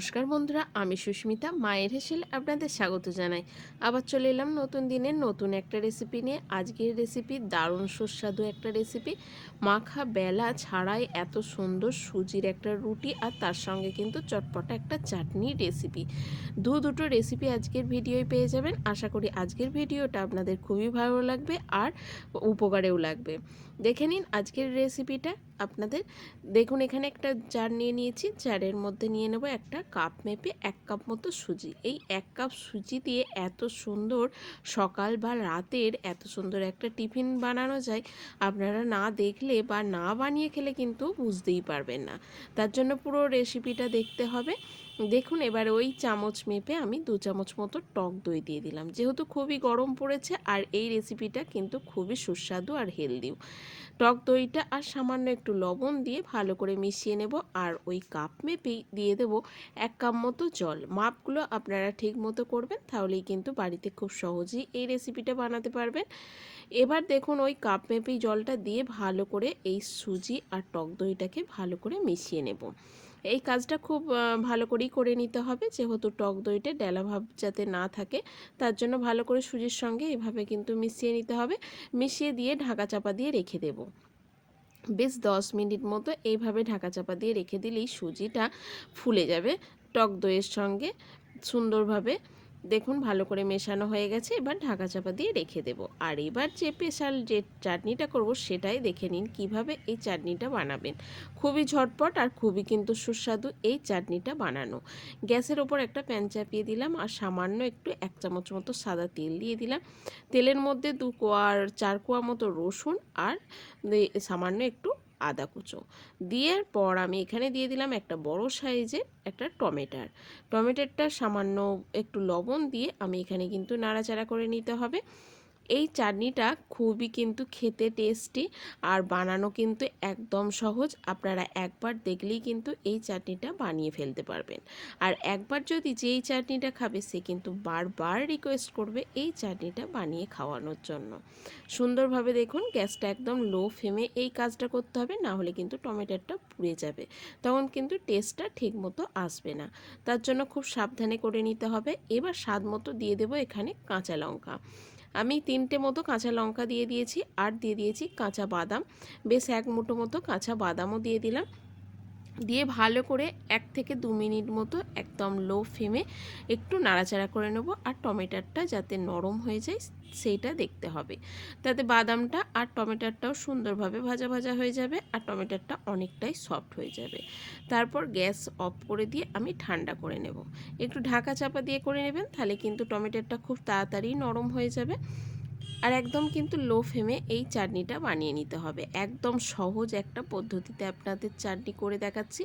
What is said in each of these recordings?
নমস্কার বন্ধুরা, আমি সুস্মিতা, মায়ের হেসেল আপনাদের স্বাগত জানাই। আবার চলে এলাম নতুন দিনের নতুন একটা রেসিপি নিয়ে। আজকের রেসিপি দারুণ সুস্বাদু একটা রেসিপি মাখা বেলা ছাড়াই এত সুন্দর সুজির একটা রুটি আর তার সঙ্গে কিন্তু চটপটা একটা চাটনি রেসিপি দু দুটো রেসিপি আজকের ভিডিওয় পেয়ে যাবেন। আশা করি আজকের ভিডিওটা আপনাদের খুবই ভালো লাগবে আর উপকারেও লাগবে। দেখে নিন আজকের রেসিপিটা আপনাদের দেখুন এখানে একটা জার নিয়ে নিয়েছি। জারের মধ্যে নিয়ে নেব একটা কাপ মেপে এক কাপ মতো সুজি। এই এক কাপ সুজি দিয়ে এত সুন্দর সকাল বা রাতের এত সুন্দর একটা টিফিন বানানো যায়, আপনারা না দেখলে বা না বানিয়ে খেলে কিন্তু বুঝতেই পারবেন না। তার জন্য পুরো রেসিপিটা দেখতে হবে। দেখুন, এবার ওই চামচ মেপে আমি দু চামচ মতো টক দই দিয়ে দিলাম। যেহেতু খুবই গরম পড়েছে আর এই রেসিপিটা কিন্তু খুবই সুস্বাদু আর হেলদিও টক দইটা আর সামান্য একটু লবণ দিয়ে ভালো করে মিশিয়ে নেব আর ওই কাপ মেপেই দিয়ে দেব এক কাপ মতো জল। মাপগুলো আপনারা ঠিক মতো করবেন, তাহলেই কিন্তু বাড়িতে খুব সহজেই এই রেসিপিটা বানাতে পারবেন। এবার দেখুন, ওই কাপ মেপেই জলটা দিয়ে ভালো করে এই সুজি আর টক দইটাকে ভালো করে মিশিয়ে নেব। এই কাজটা খুব ভালো করেই করে নিতে হবে। যেহেতু টক দইটা ডেলা ভাব যাতে না থাকে, তার জন্য ভালো করে সুজির সঙ্গে এভাবে কিন্তু মিশিয়ে নিতে হবে। মিশিয়ে দিয়ে ঢাকা চাপা দিয়ে রেখে দেব। বেশ দশ মিনিট মতো এইভাবে ঢাকা চাপা দিয়ে রেখে দিলেই সুজিটা ফুলে যাবে। টক দইয়ের সঙ্গে সুন্দরভাবে দেখুন, ভালো করে মেশানো হয়ে গেছে। এবার ঢাকা চাপা দিয়ে রেখে দেব। আর এবার যে স্পেশাল যে চাটনিটা করব, সেটাই দেখে নিন কীভাবে এই চাটনিটা বানাবেন। খুবই ঝটপট আর খুবই কিন্তু সুস্বাদু এই চাটনিটা বানানো। গ্যাসের ওপর একটা প্যান চাপিয়ে দিলাম আর সামান্য একটু এক চামচ মতো সাদা তেল দিয়ে দিলাম। তেলের মধ্যে দু কোয়ার চার কোয়া মতো রসুন আর সামান্য একটু আদা কুচো। দিয়ে পর আমি এখানে দিয়ে দিলাম একটা বড় সাইজের একটা টমেটার। টমেটোটা সামান্য একটু লবণ দিয়ে আমি এখানে কিন্তু নাড়াচাড়া করে নিতে হবে। এই চাটনিটা খুবই কিন্তু খেতে টেস্টি আর বানানো কিন্তু একদম সহজ। আপনারা একবার দেখলেই কিন্তু এই চাটনিটা বানিয়ে ফেলতে পারবেন। আর একবার যদি যেই চাটনিটা খাবে, সে কিন্তু বারবার রিকোয়েস্ট করবে এই চাটনিটা বানিয়ে খাওয়ানোর জন্য। সুন্দরভাবে দেখুন, গ্যাসটা একদম লো ফ্লেমে এই কাজটা করতে হবে, না হলে কিন্তু টমেটোটা পুড়ে যাবে। তখন কিন্তু টেস্টটা ঠিক মতো আসবে না। তার জন্য খুব সাবধানে করে নিতে হবে। এবার স্বাদ মতো দিয়ে দেবো এখানে কাঁচা লঙ্কা। আমি তিনটে মতো কাঁচা লঙ্কা দিয়ে দিয়েছি, আর দিয়ে দিয়েছি কাঁচা বাদাম। বেশ এক মুঠো মতো কাঁচা বাদামও দিয়ে দিলাম। দিয়ে ভালো করে এক থেকে দু মিনিট মতো একদম লো ফ্লেমে একটু নাড়াচাড়া করে নেব আর টমেটোটা যাতে নরম হয়ে যায় সেইটা দেখতে হবে। তাতে বাদামটা আর টমেটোটাও সুন্দরভাবে ভাজা ভাজা হয়ে যাবে আর টমেটোটা অনেকটাই সফট হয়ে যাবে। তারপর গ্যাস অফ করে দিয়ে আমি ঠান্ডা করে নেব। একটু ঢাকা চাপা দিয়ে করে নেবেন তাহলে কিন্তু টমেটোটা খুব তাড়াতাড়ি নরম হয়ে যাবে। আর একদম কিন্তু লো ফ্লেমে এই চাটনিটা বানিয়ে নিতে হবে। একদম সহজ একটা পদ্ধতিতে আপনাদের চাটনি করে দেখাচ্ছি।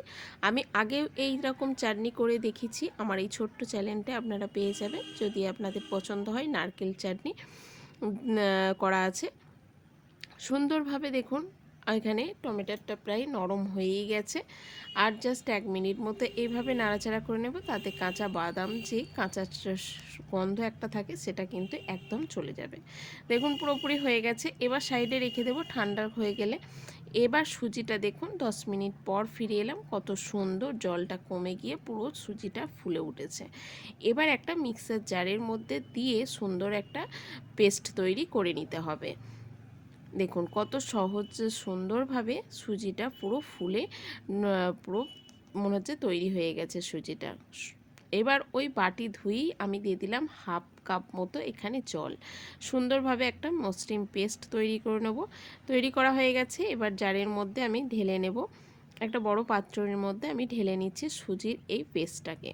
আমি আগেও এই রকম চাটনি করে দেখেছি। আমার এই ছোট্ট চ্যানেলটা আপনারা পেয়ে যাবেন। যদি আপনাদের পছন্দ হয় নারকেল চাটনি করা আছে। সুন্দরভাবে দেখুন এখানে টমেটোটা প্রায় নরম হয়েই গেছে। আর জাস্ট এক মিনিট মতো এইভাবে নাড়াচাড়া করে নেব, তাতে কাঁচা বাদাম যে কাঁচা গন্ধ একটা থাকে, সেটা কিন্তু একদম চলে যাবে। দেখুন পুরোপুরি হয়ে গেছে। এবার সাইডে রেখে দেবো ঠান্ডা হয়ে গেলে। এবার সুজিটা দেখুন, দশ মিনিট পর ফিরে এলাম, কত সুন্দর জলটা কমে গিয়ে পুরো সুজিটা ফুলে উঠেছে। এবার একটা মিক্সার জারের মধ্যে দিয়ে সুন্দর একটা পেস্ট তৈরি করে নিতে হবে। দেখুন, কত সহজ, সুন্দরভাবে সুজিটা পুরো ফুলে পুরো মনে হচ্ছে তৈরি হয়ে গেছে সুজিটা। এবার ওই বাটি ধুয়েই আমি দিয়ে দিলাম হাফ কাপ মতো এখানে জল। সুন্দরভাবে একটা মসৃণ পেস্ট তৈরি করে নেব। তৈরি করা হয়ে গেছে, এবার জারের মধ্যে আমি ঢেলে নেব। একটা বড় পাত্রের মধ্যে আমি ঢেলে নিচ্ছি সুজির এই পেস্টটাকে।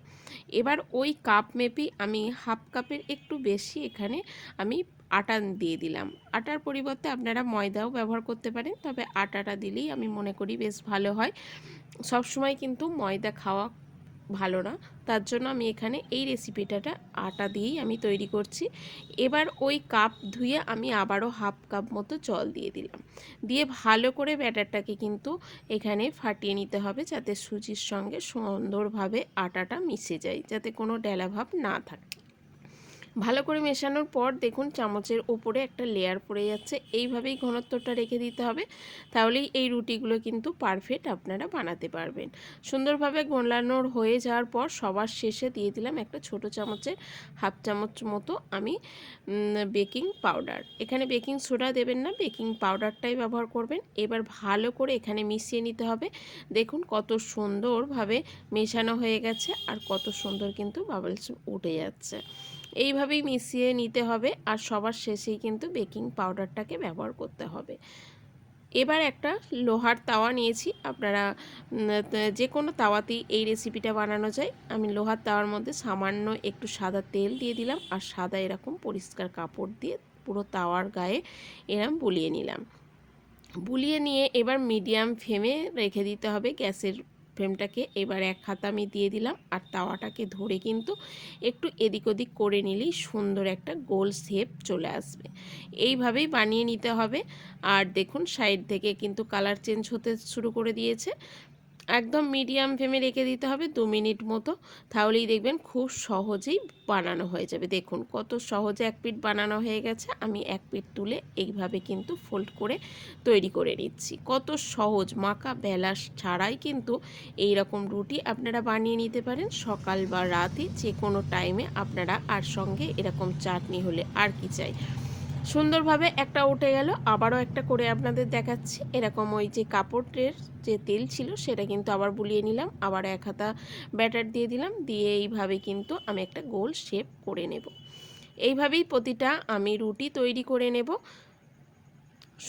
এবার ওই কাপ মেপেই আমি হাফ কাপের একটু বেশি এখানে আমি আটা দিয়ে দিলাম। আটার পরিবর্তে আপনারা ময়দাও ব্যবহার করতে পারেন, তবে আটাটা দিলেই আমি মনে করি বেশ ভালো হয়। সবসময় কিন্তু ময়দা খাওয়া ভালো না, তার জন্য আমি এখানে এই রেসিপিটাটা আটা দিয়েই আমি তৈরি করছি। এবার ওই কাপ ধুয়ে আমি আবারও হাফ কাপ মতো জল দিয়ে দিলাম। দিয়ে ভালো করে ব্যাটারটাকে কিন্তু এখানে ফাটিয়ে নিতে হবে যাতে সুজির সঙ্গে সুন্দরভাবে আটাটা মিশে যায়, যাতে কোনো ডেলাভাব না থাকে। ভালো করে মেশানোর পর দেখুন চামচের ওপরে একটা লেয়ার পড়ে যাচ্ছে। এইভাবেই ঘনত্বটা রেখে দিতে হবে। তাহলেই এই রুটিগুলো কিন্তু পারফেক্ট আপনারা বানাতে পারবেন। সুন্দরভাবে গোলানোর হয়ে যাওয়ার পর সবার শেষে দিয়ে দিলাম একটা ছোট চামচের হাফ চামচ মতো আমি বেকিং পাউডার এখানে বেকিং সোডা দেবেন না বেকিং পাউডারটাই ব্যবহার করবেন। এবার ভালো করে এখানে মিশিয়ে নিতে হবে। দেখুন কত সুন্দরভাবে মেশানো হয়ে গেছে আর কত সুন্দর কিন্তু বাবলস উঠে যাচ্ছে। এইভাবেই মিশিয়ে নিতে হবে আর সবার শেষেই কিন্তু বেকিং পাউডারটাকে ব্যবহার করতে হবে। এবার একটা লোহার তাওয়া নিয়েছি। আপনারা যে কোনো তাওয়াতেই এই রেসিপিটা বানানো যায়। আমি লোহার তাওয়ার মধ্যে সামান্য একটু সাদা তেল দিয়ে দিলাম আর সাদা এরকম পরিষ্কার কাপড় দিয়ে পুরো তাওয়ার গায়ে এরম বুলিয়ে নিলাম। বুলিয়ে নিয়ে এবার মিডিয়াম ফ্লেমে রেখে দিতে হবে গ্যাসের ফ্লেমটাকে এবার এক হাত আমি দিয়ে দিলাম আর তাওয়াটাকে ধরে কিন্তু একটু এদিক ওদিক করে নিলেই সুন্দর একটা গোল শেপ চলে আসবে। এইভাবেই বানিয়ে নিতে হবে। আর দেখুন, সাইড থেকে কিন্তু কালার চেঞ্জ হতে শুরু করে দিয়েছে। একদম মিডিয়াম ফ্লেমে রেখে দিতে হবে দু মিনিট মতো। তাহলেই দেখবেন খুব সহজেই বানানো হয়ে যাবে। দেখুন কত সহজে এক পিঠ বানানো হয়ে গেছে। আমি এক পিঠ তুলে এইভাবে কিন্তু ফোল্ড করে তৈরি করে নিচ্ছি। কত সহজ মাকা বেলা ছাড়াই কিন্তু এই রকম রুটি আপনারা বানিয়ে নিতে পারেন। সকাল বা রাতে যে কোনো টাইমে আপনারা আর সঙ্গে এরকম চাটনি হলে আর কি চাই? সুন্দরভাবে একটা উঠে গেল, আবারও একটা করে আপনাদের দেখাচ্ছি। এরকম ওই যে কাপড়ের যে তেল ছিল, সেটা কিন্তু আবার বুলিয়ে নিলাম, আবার এক হাতা ব্যাটার দিয়ে দিলাম, দিয়ে এইভাবে কিন্তু আমি একটা গোল শেপ করে নেব। এইভাবেই প্রতিটা আমি রুটি তৈরি করে নেব।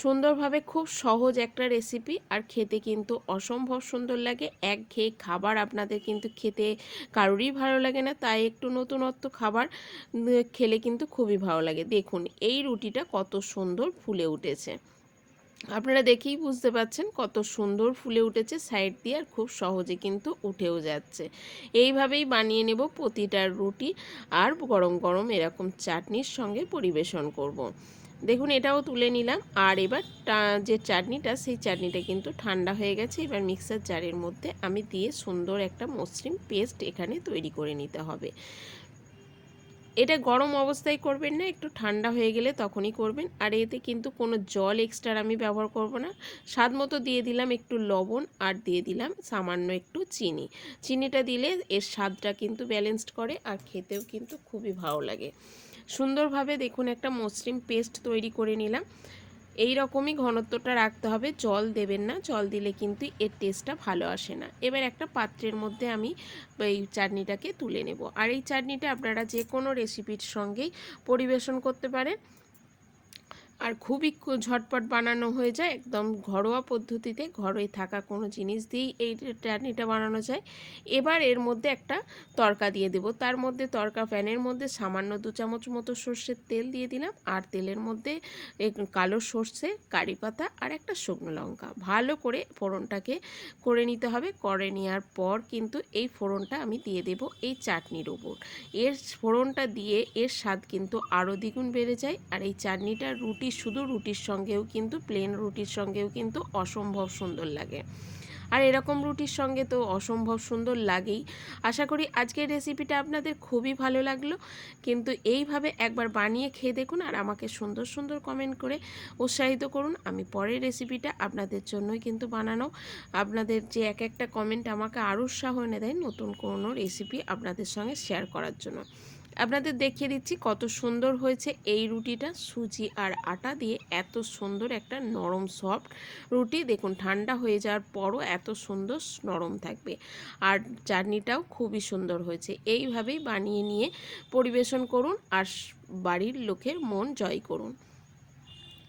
সুন্দরভাবে খুব সহজ একটা রেসিপি আর খেতে কিন্তু অসম্ভব সুন্দর লাগে। এক ঘেয়ে খাবার আপনাদের কিন্তু খেতে কারোরই ভালো লাগে না, তাই একটু নতুনত্ব খাবার খেলে কিন্তু খুবই ভালো লাগে। দেখুন, এই রুটিটা কত সুন্দর ফুলে উঠেছে। আপনারা দেখেই বুঝতে পাচ্ছেন কত সুন্দর ফুলে উঠেছে সাইড দিয়ে, আর খুব সহজে কিন্তু উঠেও যাচ্ছে। এইভাবেই বানিয়ে নেব প্রতিটা রুটি, আর গরম গরম এরকম চাটনির সঙ্গে পরিবেশন করব। দেখুন, এটাও তুলে নিলাম। আর এবার যে চাটনিটা, সেই চাটনিটা কিন্তু ঠান্ডা হয়ে গেছে। এবার মিক্সার জারের মধ্যে আমি দিয়ে সুন্দর একটা মসৃণ পেস্ট এখানে তৈরি করে নিতে হবে। এটা গরম অবস্থায় করবেন না, একটু ঠান্ডা হয়ে গেলে তখনই করবেন। আর এতে কিন্তু কোনো জল এক্সট্রা আমি ব্যবহার করব না। স্বাদ মতো দিয়ে দিলাম একটু লবণ আর দিয়ে দিলাম সামান্য একটু চিনি। চিনিটা দিলে এর স্বাদটা কিন্তু ব্যালেন্সড করে আর খেতেও কিন্তু খুবই ভালো লাগে। সুন্দরভাবে দেখুন একটা মসৃণ পেস্ট তৈরি করে নিলাম। এই রকমই ঘনত্বটা রাখতে হবে, জল দেবেন না, জল দিলে কিন্তু এর টেস্টটা ভালো আসে না। এবার একটা পাত্রের মধ্যে আমি এই চাটনিটাকে তুলে নেব। আর এই চাটনিটা আপনারা যে কোনো রেসিপির সঙ্গেই পরিবেশন করতে পারেন। আর খুবই ঝটপট বানানো হয়ে যায়। একদম ঘরোয়া পদ্ধতিতে ঘরে থাকা কোনো জিনিস দিয়েই এই চাটনিটা বানানো যায়। এবার এর মধ্যে একটা তরকা দিয়ে দেব। তার মধ্যে তরকা প্যানের মধ্যে সামান্য দু চামচ মতো সর্ষের তেল দিয়ে দিলাম। আর তেলের মধ্যে কালো সর্ষে, কারি পাতা আর একটা শুকনো লঙ্কা। ভালো করে ফোড়নটাকে করে নিতে হবে। করে নেওয়ার পর কিন্তু এই ফোড়নটা আমি দিয়ে দেব এই চাটনির ওপর। এর ফোড়নটা দিয়ে এর স্বাদ কিন্তু আরও দ্বিগুণ বেড়ে যায়। আর এই চাটনিটা রুটি শুধু রুটির সঙ্গেও কিন্তু প্লেন রুটির সঙ্গেও কিন্তু অসম্ভব সুন্দর লাগে। আর এরকম রুটির সঙ্গে তো অসম্ভব সুন্দর লাগেই। আশা করি আজকের রেসিপিটা আপনাদের খুবই ভালো লাগল। কিন্তু এইভাবে একবার বানিয়ে খেয়ে দেখুন আর আমাকে সুন্দর সুন্দর কমেন্ট করে উৎসাহিত করুন। আমি পরের রেসিপিটা আপনাদের জন্যই কিন্তু বানানো। আপনাদের যে এক একটা কমেন্ট আমাকে আরও উৎসাহ এনে দেয় নতুন কোনো রেসিপি আপনাদের সঙ্গে শেয়ার করার জন্য। আপনাদের দেখিয়ে দিচ্ছি কত সুন্দর হয়েছে এই রুটিটা। সুজি আর আটা দিয়ে এত সুন্দর একটা নরম সফট রুটি। দেখুন, ঠান্ডা হয়ে যাওয়ার পরও এত সুন্দর নরম থাকবে। আর চাটনিটাও খুবই সুন্দর হয়েছে। এইভাবেই বানিয়ে নিয়ে পরিবেশন করুন আর বাড়ির লোকের মন জয় করুন।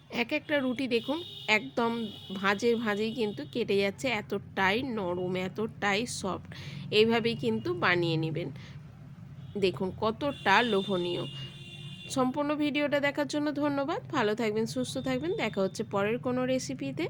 এক একটা রুটি দেখুন, একদম ভাজে ভাজেই কিন্তু কেটে যাচ্ছে। এতটাই নরম, এতটাই সফট। এইভাবেই কিন্তু বানিয়ে নেবেন। দেখুন, কতটা লোভনীয়। সম্পূর্ণ ভিডিওটা দেখার জন্য ধন্যবাদ। ভালো থাকবেন, সুস্থ থাকবেন। দেখা হচ্ছে পরের কোনো রেসিপিতে